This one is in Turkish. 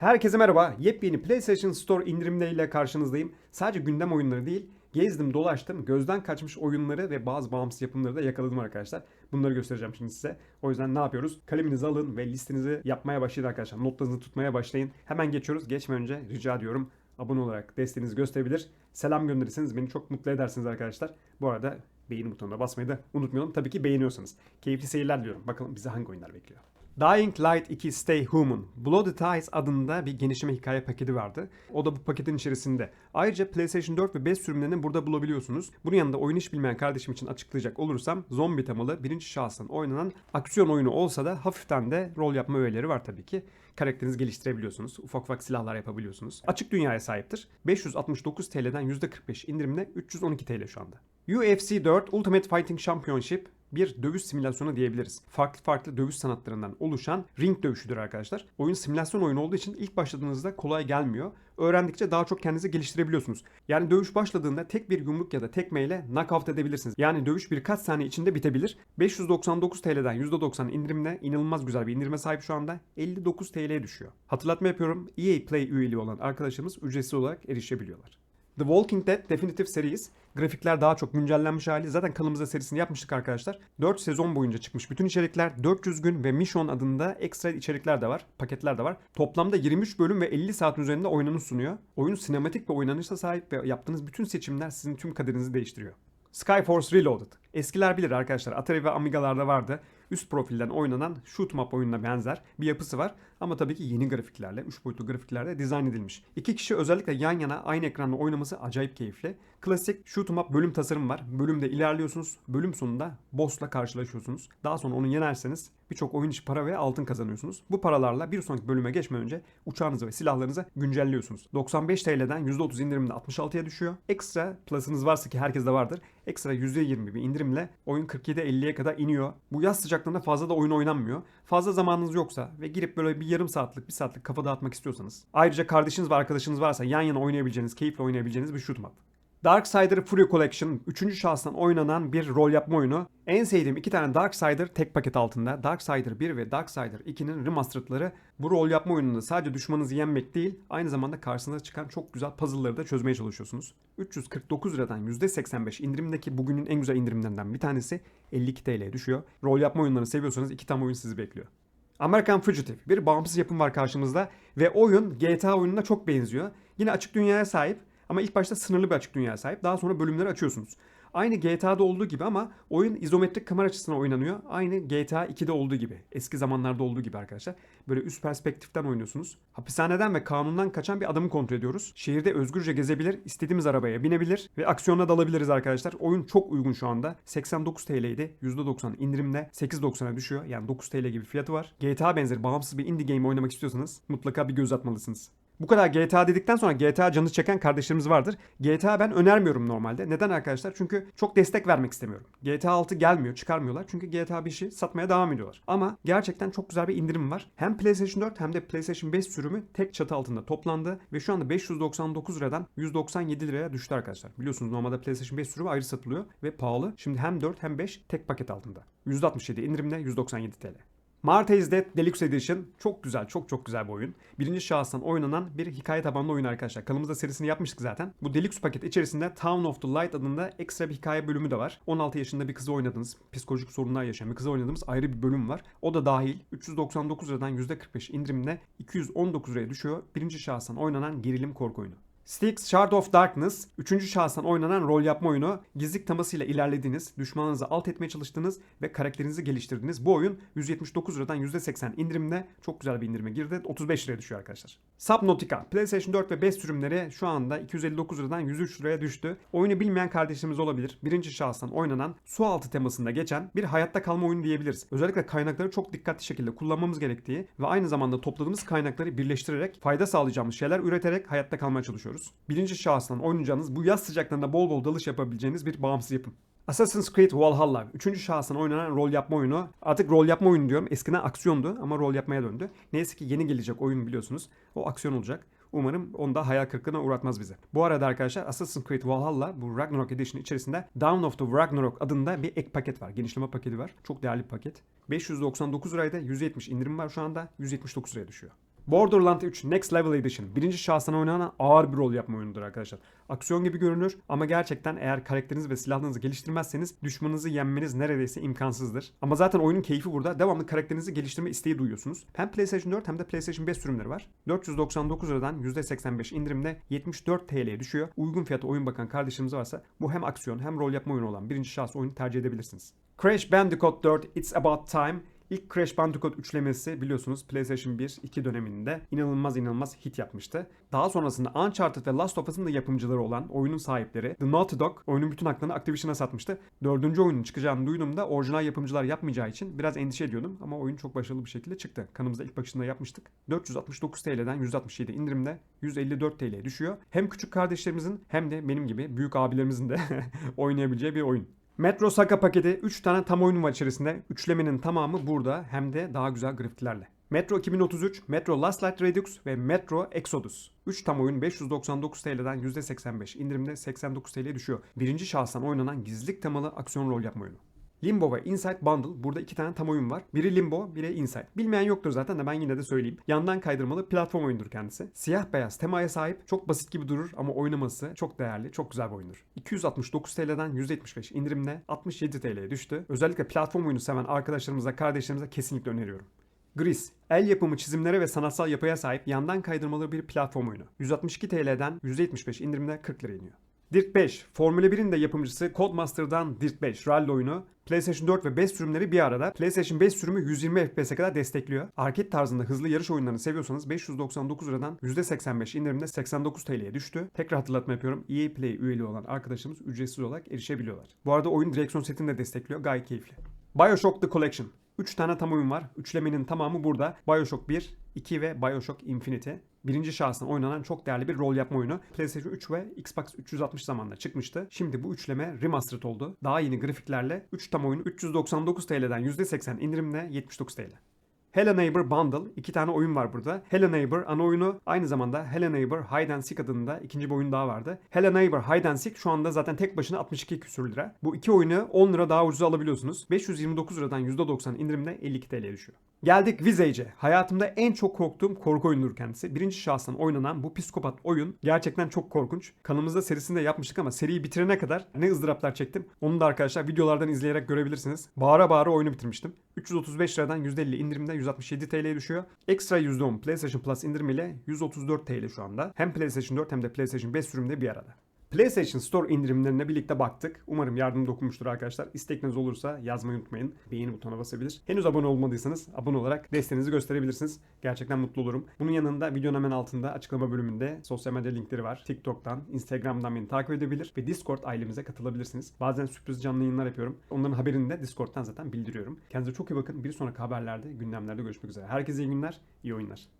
Herkese merhaba. Yepyeni PlayStation Store indirimleriyle karşınızdayım. Sadece gündem oyunları değil, gezdim, dolaştım, gözden kaçmış oyunları ve bazı bağımsız yapımları da yakaladım arkadaşlar. Bunları göstereceğim şimdi size. O yüzden ne yapıyoruz? Kaleminizi alın ve listenizi yapmaya başlayın arkadaşlar. Notlarınızı tutmaya başlayın. Hemen geçiyoruz. Geçmeden önce rica ediyorum abone olarak desteğinizi gösterebilir. Selam gönderirseniz beni çok mutlu edersiniz arkadaşlar. Bu arada beğeni butonuna basmayı da unutmayalım. Tabii ki beğeniyorsanız. Keyifli seyirler diliyorum. Bakalım bize hangi oyunlar bekliyor. Dying Light 2 Stay Human, Bloody Ties adında bir genişleme hikaye paketi vardı. O da bu paketin içerisinde. Ayrıca PlayStation 4 ve 5 sürümlerini burada bulabiliyorsunuz. Bunun yanında oyun hiç bilmeyen kardeşim için açıklayacak olursam zombi temalı birinci şahsın oynanan aksiyon oyunu olsa da hafiften de rol yapma öğeleri var tabii ki. Karakterinizi geliştirebiliyorsunuz. Ufak ufak silahlar yapabiliyorsunuz. Açık dünyaya sahiptir. 569 TL'den %45 indirimle 312 TL şu anda. UFC 4 Ultimate Fighting Championship bir dövüş simülasyonu diyebiliriz. Farklı farklı dövüş sanatlarından oluşan ring dövüşüdür arkadaşlar. Oyun simülasyon oyunu olduğu için ilk başladığınızda kolay gelmiyor. Öğrendikçe daha çok kendinizi geliştirebiliyorsunuz. Yani dövüş başladığında tek bir yumruk ya da tekmeyle knockout edebilirsiniz. Yani dövüş birkaç saniye içinde bitebilir. 599 TL'den %90 indirimle inanılmaz güzel bir indirime sahip şu anda. 59 TL'ye düşüyor. Hatırlatma yapıyorum. EA Play üyeliği olan arkadaşlarımız ücretsiz olarak erişebiliyorlar. The Walking Dead Definitive Series. Grafikler daha çok güncellenmiş hali. Zaten kanalımızda serisini yapmıştık arkadaşlar. 4 sezon boyunca çıkmış bütün içerikler. 400 gün ve Mission adında ekstra içerikler de var. Paketler de var. Toplamda 23 bölüm ve 50 saat üzerinde oynanış sunuyor. Oyun sinematik ve oynanışa sahip ve yaptığınız bütün seçimler sizin tüm kaderinizi değiştiriyor. Skyforce Reloaded. Eskiler bilir arkadaşlar. Atari ve Amiga'larda vardı. Üst profilden oynanan shoot 'em up oyununa benzer bir yapısı var. Ama tabii ki yeni grafiklerle, 3 boyutlu grafiklerle dizayn edilmiş. İki kişi özellikle yan yana aynı ekranda oynaması acayip keyifli. Klasik shoot 'em up bölüm tasarım var. Bölümde ilerliyorsunuz. Bölüm sonunda boss'la karşılaşıyorsunuz. Daha sonra onu yenerseniz birçok oyun içi para ve altın kazanıyorsunuz. Bu paralarla bir sonraki bölüme geçmeden önce uçağınızı ve silahlarınızı güncelliyorsunuz. 95 TL'den %30 indirimle 66'ya düşüyor. Ekstra plus'ınız varsa ki herkeste vardır. Ekstra %20 bir indirimle oyun 47-50'ye kadar iniyor. Bu yaz sıcaklığında fazla da oyun oynanmıyor. Fazla zamanınız yoksa ve girip böyle bir yarım saatlik, bir saatlik kafa dağıtmak istiyorsanız. Ayrıca kardeşiniz ve arkadaşınız varsa yan yana oynayabileceğiniz, keyifle oynayabileceğiniz bir shoot 'em up. Darksider Fury Collection 3. şahstan oynanan bir rol yapma oyunu. En sevdiğim iki tane Darksider tek paket altında. Darksider 1 ve Darksider 2'nin remastered'ları. Bu rol yapma oyununda sadece düşmanınızı yenmek değil, aynı zamanda karşınıza çıkan çok güzel puzzle'ları da çözmeye çalışıyorsunuz. 349 liradan %85 indirimdeki bugünün en güzel indirimlerinden bir tanesi 52 TL'ye düşüyor. Rol yapma oyunlarını seviyorsanız iki tam oyun sizi bekliyor. American Fugitive bir bağımsız yapım var karşımızda ve oyun GTA oyununa çok benziyor. Yine açık dünyaya sahip ama ilk başta sınırlı bir açık dünyaya sahip. Daha sonra bölümleri açıyorsunuz. Aynı GTA'da olduğu gibi ama oyun izometrik kamera açısından oynanıyor. Aynı GTA 2'de olduğu gibi. Eski zamanlarda olduğu gibi arkadaşlar. Böyle üst perspektiften oynuyorsunuz. Hapishaneden ve kanundan kaçan bir adamı kontrol ediyoruz. Şehirde özgürce gezebilir, istediğimiz arabaya binebilir ve aksiyona dalabiliriz arkadaşlar. Oyun çok uygun şu anda. 89 TL'ydi. %90 indirimle 8.90'a düşüyor. Yani 9 TL gibi fiyatı var. GTA benzeri bağımsız bir indie game oynamak istiyorsanız mutlaka bir göz atmalısınız. Bu kadar GTA dedikten sonra GTA canı çeken kardeşlerimiz vardır. GTA ben önermiyorum normalde. Neden arkadaşlar? Çünkü çok destek vermek istemiyorum. GTA 6 gelmiyor, çıkarmıyorlar. Çünkü GTA 5'i satmaya devam ediyorlar. Ama gerçekten çok güzel bir indirim var. Hem PlayStation 4 hem de PlayStation 5 sürümü tek çatı altında toplandı ve şu anda 599 liradan 197 liraya düştü arkadaşlar. Biliyorsunuz normalde PlayStation 5 sürümü ayrı satılıyor ve pahalı. Şimdi hem 4 hem 5 tek paket altında. %67 indirimle 197 TL. Mart is Dead Deluxe Edition çok güzel, çok çok güzel bir oyun. Birinci şahıstan oynanan bir hikaye tabanlı oyun arkadaşlar. Kanalımızda serisini yapmıştık zaten. Bu Deluxe paket içerisinde Town of the Light adında ekstra bir hikaye bölümü de var. 16 yaşında bir kızı oynadığınız, psikolojik sorunlar yaşayan bir kızı oynadığımız ayrı bir bölüm var. O da dahil 399 liradan %45 indirimle 219 liraya düşüyor. Birinci şahıstan oynanan gerilim korku oyunu. Styx Shard of Darkness, 3. şahıstan oynanan rol yapma oyunu. Gizlilik temasıyla ilerlediğiniz, düşmanınızı alt etmeye çalıştığınız ve karakterinizi geliştirdiğiniz bu oyun 179 liradan %80 indirimle çok güzel bir indirime girdi. 35 liraya düşüyor arkadaşlar. Subnautica, PlayStation 4 ve 5 sürümleri şu anda 259 liradan 103 liraya düştü. Oyunu bilmeyen kardeşlerimiz olabilir. Birinci şahıstan oynanan su altı temasında geçen bir hayatta kalma oyunu diyebiliriz. Özellikle kaynakları çok dikkatli şekilde kullanmamız gerektiği ve aynı zamanda topladığımız kaynakları birleştirerek fayda sağlayacağımız şeyler üreterek hayatta kalmaya çalışıyoruz. Birinci şahıstan oynayacağınız bu yaz sıcaklığında bol bol dalış yapabileceğiniz bir bağımsız yapım. Assassin's Creed Valhalla. Üçüncü şahsına oynanan rol yapma oyunu. Artık rol yapma oyunu diyorum. Eskiden aksiyondu ama rol yapmaya döndü. Neyse ki yeni gelecek oyun biliyorsunuz. O aksiyon olacak. Umarım onu da hayal kırıklığına uğratmaz bize. Bu arada arkadaşlar Assassin's Creed Valhalla bu Ragnarok Edition içerisinde Dawn of the Ragnarok adında bir ek paket var. Genişleme paketi var. Çok değerli bir paket. 599 liraydı. 170 indirim var şu anda. 179 liraya düşüyor. Borderlands 3 Next Level Edition birinci şahsına oynanan ağır bir rol yapma oyunudur arkadaşlar. Aksiyon gibi görünür ama gerçekten eğer karakterinizi ve silahlarınızı geliştirmezseniz düşmanınızı yenmeniz neredeyse imkansızdır. Ama zaten oyunun keyfi burada. Devamlı karakterinizi geliştirme isteği duyuyorsunuz. Hem PlayStation 4 hem de PlayStation 5 sürümleri var. 499 liradan %85 indirimle 74 TL'ye düşüyor. Uygun fiyata oyun bakan kardeşimiz varsa bu hem aksiyon hem rol yapma oyunu olan birinci şahıs oyunu tercih edebilirsiniz. Crash Bandicoot 4 It's About Time İlk Crash Bandicoot üçlemesi biliyorsunuz PlayStation 1-2 döneminde inanılmaz inanılmaz hit yapmıştı. Daha sonrasında Uncharted ve Last of Us'ın da yapımcıları olan oyunun sahipleri The Naughty Dog oyunun bütün haklarını Activision'a satmıştı. Dördüncü oyunun çıkacağını duyduğumda orijinal yapımcılar yapmayacağı için biraz endişe ediyordum ama oyun çok başarılı bir şekilde çıktı. Kanımızda ilk başında yapmıştık. 469 TL'den 167 indirimde 154 TL'ye düşüyor. Hem küçük kardeşlerimizin hem de benim gibi büyük abilerimizin de oynayabileceği bir oyun. Metro Saka paketi 3 tane tam oyun var içerisinde. Üçlemenin tamamı burada hem de daha güzel grafiklerle. Metro 2033, Metro Last Light Redux ve Metro Exodus. 3 tam oyun 599 TL'den %85 indirimde 89 TL'ye düşüyor. Birinci şahsen oynanan gizlilik temalı aksiyon rol yapma oyunu. Limbo ve Inside Bundle. Burada iki tane tam oyun var. Biri Limbo, biri Inside. Bilmeyen yoktur zaten de ben yine de söyleyeyim. Yandan kaydırmalı platform oyundur kendisi. Siyah beyaz temaya sahip. Çok basit gibi durur ama oynaması çok değerli, çok güzel bir oyundur. 269 TL'den 175 indirimle 67 TL'ye düştü. Özellikle platform oyunu seven arkadaşlarımıza, kardeşlerimize kesinlikle öneriyorum. Gris, el yapımı çizimlere ve sanatsal yapıya sahip yandan kaydırmalı bir platform oyunu. 162 TL'den %75 indirimle 40 lira iniyor. Dirt 5, Formula 1'in de yapımcısı Codemaster'dan Dirt 5 rally oyunu. PlayStation 4 ve 5 sürümleri bir arada. PlayStation 5 sürümü 120 FPS'e kadar destekliyor. Arcade tarzında hızlı yarış oyunlarını seviyorsanız 599 liradan %85 indirimde 89 TL'ye düştü. Tekrar hatırlatma yapıyorum. EA Play üyeliği olan arkadaşlarımız ücretsiz olarak erişebiliyorlar. Bu arada oyun direksiyon setini de destekliyor. Gayet keyifli. Bioshock The Collection. 3 tane tam oyun var. Üçlemenin tamamı burada. Bioshock 1, 2 ve Bioshock Infinity. Birinci şahsına oynanan çok değerli bir rol yapma oyunu. PlayStation 3 ve Xbox 360 zamanında çıkmıştı. Şimdi bu üçleme remastered oldu. Daha yeni grafiklerle 3 tam oyunu 399 TL'den %80 indirimle 79 TL. Hello Neighbor Bundle. iki tane oyun var burada. Hello Neighbor ana oyunu aynı zamanda Hello Neighbor Hide and Seek adında ikinci bir oyun daha vardı. Hello Neighbor Hide and Seek şu anda zaten tek başına 62 küsür lira. Bu iki oyunu 10 lira daha ucuza alabiliyorsunuz. 529 liradan %90 indirimle 52 TL'ye düşüyor. Geldik Visage'e. Hayatımda en çok korktuğum korku oyunudur kendisi. Birinci şahstan oynanan bu psikopat oyun gerçekten çok korkunç. Kanalımızda serisinde yapmıştık ama seriyi bitirene kadar ne ızdıraplar çektim. Onu da arkadaşlar videolardan izleyerek görebilirsiniz. Bağıra bağıra oyunu bitirmiştim. 335 liradan %50 indirimde 167 TL'ye düşüyor. Ekstra %10 PlayStation Plus indirimiyle 134 TL şu anda. Hem PlayStation 4 hem de PlayStation 5 sürümünde bir arada. PlayStation Store indirimlerine birlikte baktık. Umarım yardım dokunmuştur arkadaşlar. İstekiniz olursa yazmayı unutmayın. Beğeni butonuna basabilir. Henüz abone olmadıysanız abone olarak desteğinizi gösterebilirsiniz. Gerçekten mutlu olurum. Bunun yanında videonun hemen altında açıklama bölümünde sosyal medya linkleri var. TikTok'tan, Instagram'dan beni takip edebilir ve Discord ailemize katılabilirsiniz. Bazen sürpriz canlı yayınlar yapıyorum. Onların haberini de Discord'dan zaten bildiriyorum. Kendinize çok iyi bakın. Bir sonraki haberlerde, gündemlerde görüşmek üzere. Herkese iyi günler, iyi oyunlar.